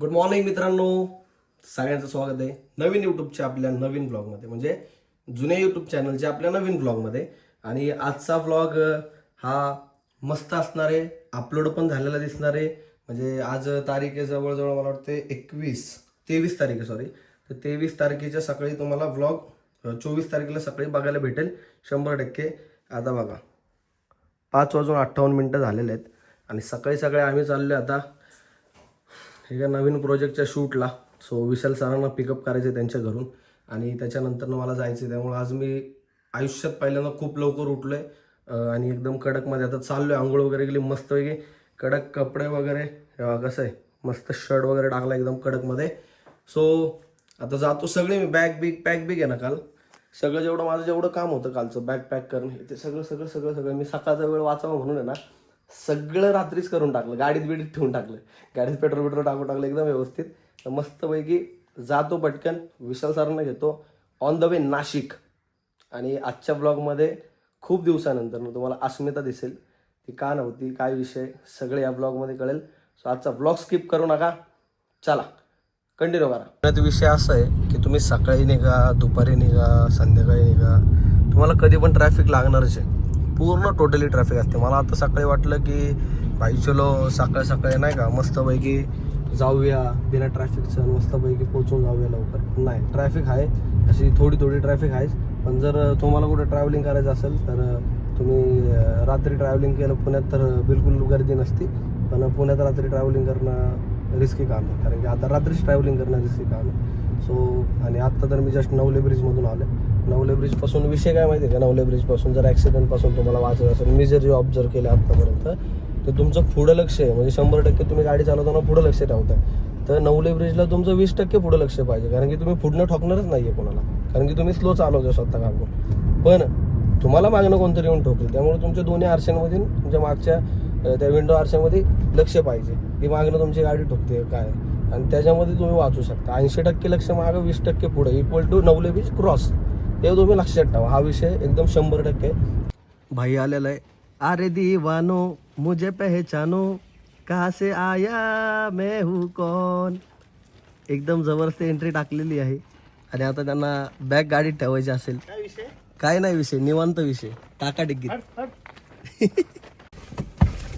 Good morning मित्रांनो. सगळ्यांचं स्वागत आहे. नवीन यूट्यूबच्या आपल्या नवीन ब्लॉगमध्ये म्हणजे जुने यूट्यूब चॅनलच्या आपल्या नवीन ब्लॉगमध्ये आणि आजचा ब्लॉग हा मस्त असणार आहे. अपलोड पण झालेला दिसणार आहे. म्हणजे आज तारीख आहे जवळजवळ मला वाटते एकवीस तेवीस तारीख आहे सॉरी तर तेवीस तारखेच्या सकाळी तुम्हाला ब्लॉग चोवीस तारखेला सकाळी बघायला भेटेल. शंभर टक्के. आता बघा. पाच वाजून अठ्ठावन्न मिनटं झालेले आहेत. आणि सकाळी सकाळी आम्ही चाललो आता एका नवीन प्रोजेक्टच्या शूटला सो विशाल सरांना पिकअप करायचे त्यांच्या घरून. आणि त्याच्यानंतर मला जायचं त्यामुळे आज मी आयुष्यात पहिल्यांदा खूप लवकर उठलो आहे आणि एकदम कडकमध्ये. आता चाललो आहे आंघोळ वगैरे गेली मस्तपैकी कडक कपडे वगैरे. कसं आहे? मस्त शर्ट वगैरे टाकला एकदम कडकमध्ये. सो आता जातो सगळे मी. बॅग बिग पॅक बिग आहे ना काल? सगळं जेवढं माझं जेवढं काम होतं कालचं बॅग पॅक करणं ते सगळं सगळं सगळं सगळं मी सकाळचा वेळ वाचावा म्हणून आहे ना सगळं रात्रीच करून टाकलं. गाडीत बिडीत ठेवून टाकलं. गाडीत पेट्रोल पेट्रोल टाकून टाकलं एकदम व्यवस्थित. तर मस्तपैकी जातो पटकन. विशाल सरांना घेतो. On the way Nashik. आणि आजच्या ब्लॉगमध्ये खूप दिवसानंतर तुम्हाला अस्मिता दिसेल. ती का नव्हती काय विषय सगळे या ब्लॉगमध्ये कळेल. सो आजचा ब्लॉग स्किप करू नका. चला कंटिन्यू करा. त्याचा विषय असा आहे की तुम्ही सकाळी निघा दुपारी निघा संध्याकाळी निघा. तुम्हाला कधी पण ट्रॅफिक लागणारच आहे. पूर्ण टोटली ट्रॅफिक असते. मला आता सकाळी वाटलं की भाई चलो सकाळी सकाळी नाही का मस्तपैकी जाऊया बिना ट्रॅफिकचं मस्तपैकी पोचून जाऊया लवकर. नाही ट्रॅफिक आहे. अशी थोडी थोडी ट्रॅफिक आहेच. पण जर तुम्हाला कुठे ट्रॅव्हलिंग करायचं असेल तर तुम्ही रात्री ट्रॅव्हलिंग केलं पुण्यात तर बिलकुल गर्दी नसती. पण पुण्यात रात्री ट्रॅव्हलिंग करणं रिस्की काम आहे. कारण की आता रात्रीच ट्रॅव्हलिंग करणं रिस्की काम आहे. सो आणि आत्ता तर मी जस्ट नवले ब्रिजमधून आलो नवले ब्रिजपासून विषय काय माहिती आहे का? नवले ब्रिजपासून जर ॲक्सिडेंटपासून तुम्हाला वाचायचं असेल मी जर जे ऑब्झर्व केलं आत्तापर्यंत तर तुमचं पुढं लक्ष आहे. म्हणजे शंभर टक्के तुम्ही गाडी चालवताना पुढं लक्ष ठेवताय. तर नवले ब्रिजला तुमचं वीस टक्के पुढं लक्ष पाहिजे. कारण की तुम्ही पुढनं ठोकणारच नाही आहे कोणाला. कारण की तुम्ही स्लो चालवतो स्वतः काढून पण तुम्हाला मागणं कोणतरी येऊन ठोकेल. त्यामुळे तुमच्या दोन्ही आरशांमध्ये तुमच्या मागच्या त्या विंडो आरशामध्ये लक्ष पाहिजे. की मागणं तुमची गाडी ठोकते काय? आणि त्याच्यामध्ये तुम्ही वाचू शकता. ऐंशी टक्के लक्ष मागं वीस टक्के पुढे. Equal to Navale bridge cross हे तुम्ही लक्षात ठेवा. हा विषय एकदम शंभर टक्के. भाई आलेला आहे अरे दीवानो मुझे पहचानो. कहा से आया मैं हूँ कौन? एकदम जबरदस्त एंट्री टाकलेली आहे. आणि आता त्यांना बॅग गाडीत ठेवायची असेल. काय विषय? काय नाही विषय निवांत विषय. टाका डिग्गीत. हट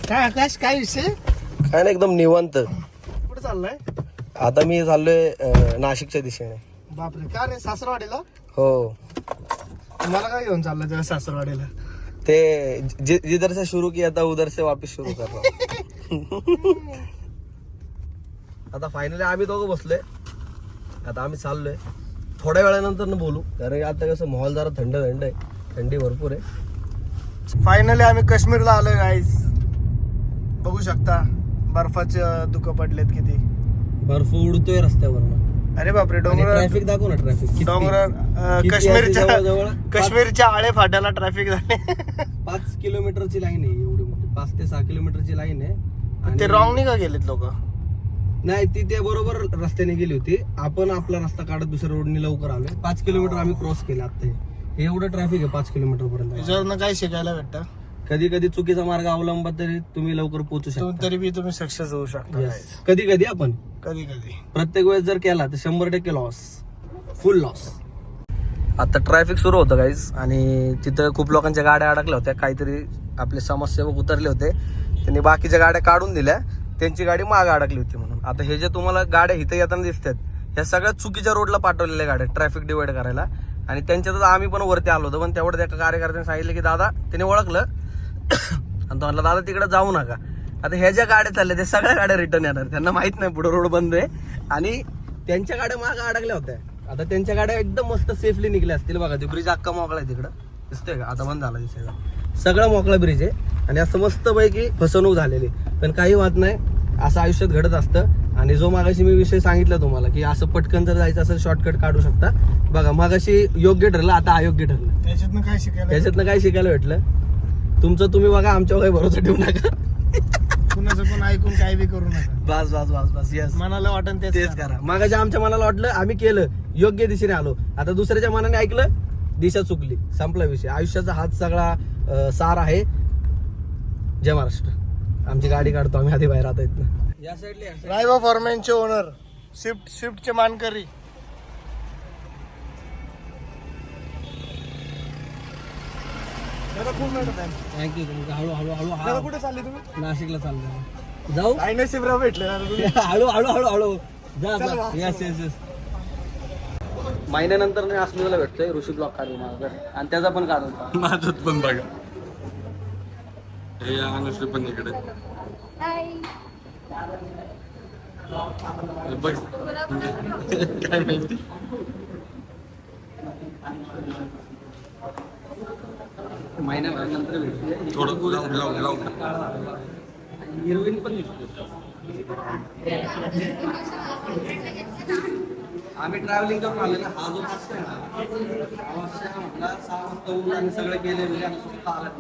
काय आकाश काय विषय? काय नाही एकदम निवांत. कुठे चाललाय? आता मी चाललोय नाशिकच्या दिशेने. बापरे का रे सासरवाडीला? हो. मला काय घेऊन चाललं तेव्हा सासरवाडीला? ते जि- जिधर से शुरू किया था उधर से वापस शुरू कर रहा आता फायनली आम्ही दोघं बसलोय. आता आम्ही चाललोय. थोड्या वेळानंतर न बोलू कारण की आता कसं माहोल जरा थंड थंड आहे. थंडी भरपूर आहे. फायनली आम्ही काश्मीरला आलोय गाईज बघू शकता बर्फाचे दुःख पडलेत किती. बर्फ उडतोय रस्त्यावरनं. अरे बापरे डोंगर ट्रॅफिक दाखव ना ट्रॅफिक डोंगर काश्मीरच्या काश्मीरच्या आळे फाट्याला ट्रॅफिक झाले. पाच किलोमीटरची लाईन आहे एवढी मोठी. पाच ते सहा किलोमीटरची लाईन आहे. ते रॉंग नाही का गेलेत लोक. नाही ती त्या बरोबर रस्त्याने गेली होती. आपण आपला रस्ता काढत दुसऱ्या रोडने लवकर आलोय. पाच किलोमीटर आम्ही क्रॉस केलं आता हे. एवढं ट्रॅफिक आहे पाच किलोमीटर पर्यंत काय शिकायला भेटतं? कधी कधी चुकीचा मार्ग अवलंबा तरी तुम्ही लवकर पोहोचू शकता. तरी बी तुम्ही सक्सेस होऊ शकता. कधी कधी आपण. कधी कधी. प्रत्येक वेळेस जर केला तर शंभर टक्के लॉस फुल लॉस आता ट्रॅफिक सुरू होतं गाईज आणि तिथं खूप लोकांच्या गाड्या अडकल्या होत्या. काहीतरी आपले समाजसेवक उतरले होते. त्यांनी बाकीच्या गाड्या काढून दिल्या. त्यांची गाडी मागे अडकली होती म्हणून. आता हे जे तुम्हाला गाड्या इथं येताना दिसतात ह्या सगळ्या चुकीच्या रोडला पाठवलेल्या गाड्या ट्रॅफिक डिवाइड करायला. आणि त्यांच्यातच आम्ही पण वरती आलो होतो. पण तेवढं एका कार्यकर्त्याने सांगितलं की दादा त्याने ओळखलं. आणि तो म्हणला दादा तिकडे जाऊ नका. आता ह्या ज्या गाड्या चालल्या त्या सगळ्या गाड्या रिटर्न येणार. त्यांना माहीत नाही पुढे रोड बंद आहे. आणि त्यांच्या गाड्या मागे अडकल्या होत्या. आता त्यांच्या गाड्या एकदम मस्त सेफली निघल्या असतील बघा ते ब्रिज अख्खा मोकळा आहे तिकडं. दिसतोय का? आता बंद झाला दिसायला सगळा मोकळा ब्रिज आहे. आणि असं मस्तपैकी फसवणूक झालेली पण काही वाद नाही. असं आयुष्यात घडत असतं. आणि जो मागाशी मी विषय सांगितला तुम्हाला की असं पटकन जर जायचं असेल शॉर्टकट काढू शकता. बघा मागाशी योग्य ठरलं आता अयोग्य ठरलं. त्याच्यातनं काय शिकायला त्याच्यातनं काय शिकायला भेटलं? तुमचं तुम्ही बघा आमच्यावर काही भरोसा ठेवू नका. कुणाचं पण ऐकून काय बी करू नका. बस बस बस बस यस मनाला वाटन तेच करा. मागाच्या आमच्या मनाला वाटलं आम्ही केलं. योग्य दिशेने आलो. आता दुसऱ्याच्या मनाने ऐकलं दिशा चुकली. संपला विषय. आयुष्याचा हात सगळा अं, सार आहे. जय महाराष्ट्र. आमची गाडी काढतो आम्ही आधी बाहेर. आता येत या साईडला या रायबा फॉर्मॅनचे ओनर स्विफ्ट स्विफ्टचे मानकरी. खूप मिळत आहे थँक्यू तुमचं हळू हळू हळू दादा कुठे चालले तुम्ही? नाशिकला चाललो जाऊ? काही नशीबराव भेटले ना तुम्ही. हळू हळू हळू हळू. जा चला, जा. येस येस येस महिन्यानंतर मी अस्मिताला भेटतोय ऋषी ब्लॉक काढून माझ्याकडे आणि त्याचा पण काढून माझ्यात पण बघा. हे अनुश्री पण इकडे. बघ. काय माहिती? महिन्याभरानंतर थोडं लावून लावून लावून हिरोईन पण दिसतो आम्ही ट्रॅव्हलिंग करून आलो ना हा जो वाजता आहे ना हा वाजता म्हटला सहा वाजता ऊन आणि सगळं गेले म्हणजे आम्ही स्वतः आलात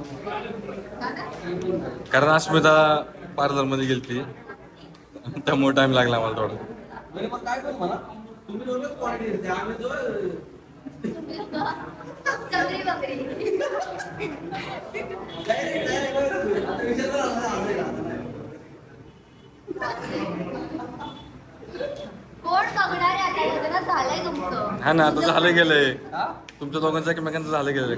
कारण अस्मिता पार्लरमध्ये गेलती. त्यामुळे टाइम लागला मला थोडा. म्हणजे मग काय करू म्हणा? तुम्ही दोघंच क्वालिटी आम्ही जो हा ना आता झालं गेलंय. हा? तुमच्या दोघांचं एकमेकांचं झालं तुम्ही.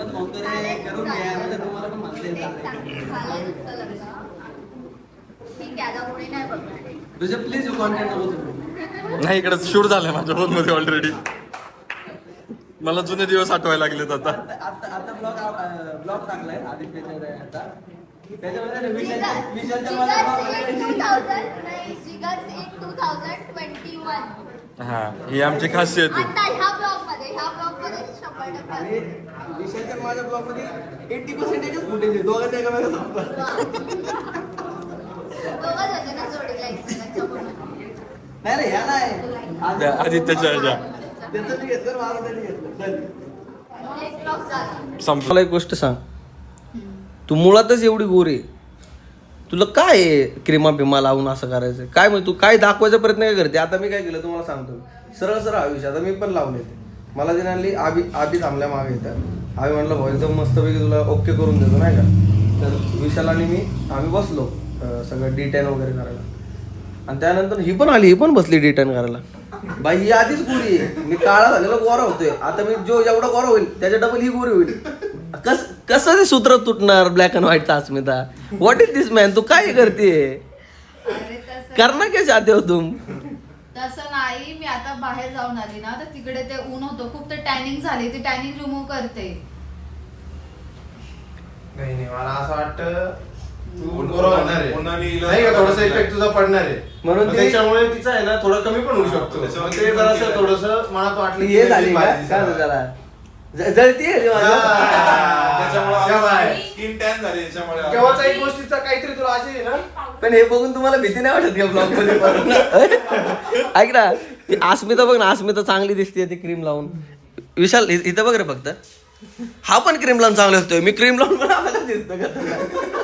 नाही इकडे शूट झालंय माझ्या फोनमध्ये ऑलरेडी मला जुने दिवस आठवायला लागलेत आता. आता आता ब्लॉग ब्लॉग आदित्यच्या आता. त्याच्यामध्ये ना विशालच्या जिगर्स विशालच्या माझ्या जिगर्स blog in मध्ये 2000 नाही जिगर्स in 2021 हा ही आमची खासियत आहे. विशालच्या माझ्या ब्लॉगमध्ये एट्टी पर्सेंटेजच फुटेज आहे. दोघांच्या नाही रे ह्या नाही त्या आदित्यच्या ह्याच्या. त्याचं मी घेतलं माझं त्यांनी घेतलं. एक मला एक गोष्ट सांग. तू मुळातच एवढी गोरी आहे. तुला काय आहे क्रीमा बिमा लावून असं करायचं? काय म्हणजे तू काय दाखवायचा प्रयत्न काय करते? आता मी काय केलं तुम्हाला सांगतो. सरळ सरळ आयुष्य आता मी पण लावले ते मला तिने आणली आबी आबी थांबल्या मागे येतं आम्ही म्हणलं भाऊ एकदम मस्तपैकी तुला ओके करून देतो नाही का? तर विशाल आणि मी आम्ही बसलो सगळं डिटेन वगैरे करायला. आणि त्यानंतर ही पण आली ही पण बसली डिटेन करायला. बाई ही आधीच गोरी आहे. मी काळा झालेला गोरा होतोय. आता मी जो जेवढा गोरा होईल त्याच्या डबल ही गोरी होईल. कस कसं ते सूत्र तुटणार black and व्हाईटचा Asmita? What is this man तू काय करते? अरे तसं करना क्या चाहते हो तुम? तसं नाही मी आता बाहेर जाऊन आली ना तर तिकडे ते ऊन होतं. खूप तर टॅनिंग झाली ती टॅनिंग रिमूव्ह करते. नाही नाही मला असं वाटतं थोडस इफेक्ट तुझा पडणार आहे. म्हणून त्याच्यामुळे तिचा आहे ना थोडं कमी पण होऊ शकतो. ते जरासं थोडस मनात वाटलं हे झाली का? भाजी काय दिसायला. झालं? त्याला ज- जळतीये केव्हाचा एक गोष्टीचा काहीतरी तुला अशी आहे ना? पण हे बघून तुम्हाला भीती नाही वाटत का ब्लॉगमध्ये परत? ऐक ना ती अस्मिता बघ ना अस्मिता चांगली दिसते ती क्रीम लावून. विशाल इ- इथं बघ रे फक्त. हा पण क्रीम लावून चांगला असतोय मी क्रीम लावून पण आम्हाला दिसतो का?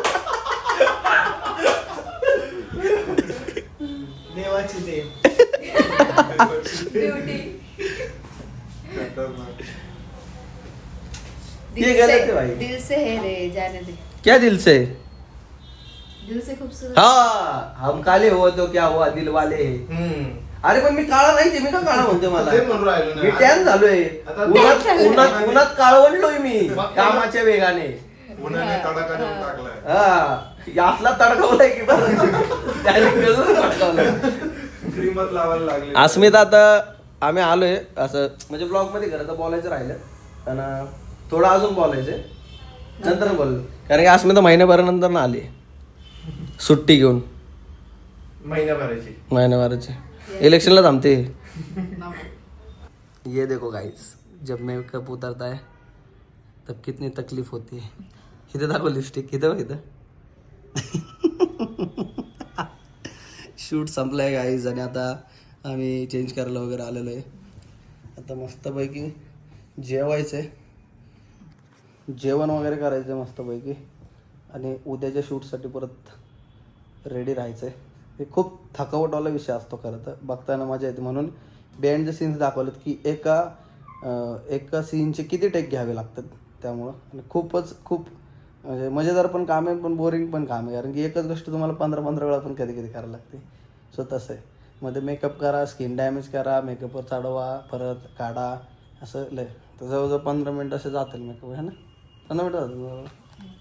है दिल से है रे जाने दे। क्या दिल से? दिल से खूबसूरत। हा हम काले हो तो क्या हुआ? दिल वाले हम्म. अरे पण मी काळा नाही मी का काळा म्हणतोय मला? ते म्हणून राहिलो ना. मी टॅन झालोय. आता- उन्हात उन्हात उन्हात काळवणलोय मी कामाच्या वेगाने. उन्हाने तडाखा देऊन टाकलाय. हा असला तडकावलाय की बरं. क्रीमच लावायला लागली. अस्मिता आता आम्ही आलोय असं म्हणजे ब्लॉगमध्ये खरं तर बोलायचं राहिलं. आणि थोडं अजून बोलायचंय. नंतर बोल. कारण की अस्मिता महिन्याभरानंतर ना आली. सुट्टी घेऊन. महिन्याभराची. महिन्याभराची. इलेक्शनला थांबते. ये देखो गाइस जब मेकअप उतरता है तब कितनी तकलीफ होती है. इथं दाखव लिपस्टिक इथं इथं. शूट आहे गाईज आणि आता आम्ही चेंज करायला वगैरे आलेलो आहे. आता मस्तपैकी जेवायचं आहे जेवण वगैरे करायचं आहे मस्तपैकी. आणि उद्याच्या शूटसाठी परत रेडी राहायचं आहे हे खूप थकावटवाला विषय असतो खरं तर. बघताना मजा येते म्हणून बिहाइंड द सीन्स दाखवलेत की एका एका सीनचे किती टेक घ्यावे लागतात त्यामुळं. आणि खूपच खूप म्हणजे मजेदार पण काम आहे पण बोरिंग पण काम. आहे कारण की एकच गोष्ट तुम्हाला पंधरा पंधरा वेळा पण कधी कधी करायला लागते. सो तसं आहे. मध्ये मेकअप करा स्किन डॅमेज करा मेकअपवर चढवा परत काढा असं लय. तर जवळजवळ पंधरा मिनटं असे जातील मेकअप है ना? पंधरा मिनटं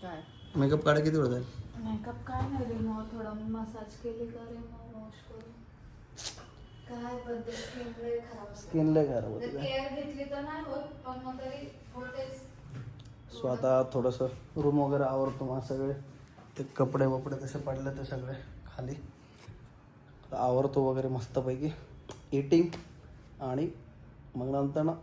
काय मेकअप काढा किती वेळ जाईल? मेकअप काय नाही थोडा मसाज केली का रिमूव्ह वॉश करून? काय बद्दल स्किन लय खराब असते. स्किन लय खराब होते केअर घेतली तर नाही होत पण मग तरी होतेच. सो आता थोडंसं रूम वगैरे आवरतो मग सगळे. ते कपडे वपडे तसे पडले ते सगळे खाली. आवरतो वगैरे मस्तपैकी. एटिंग आणि मग नंतर ना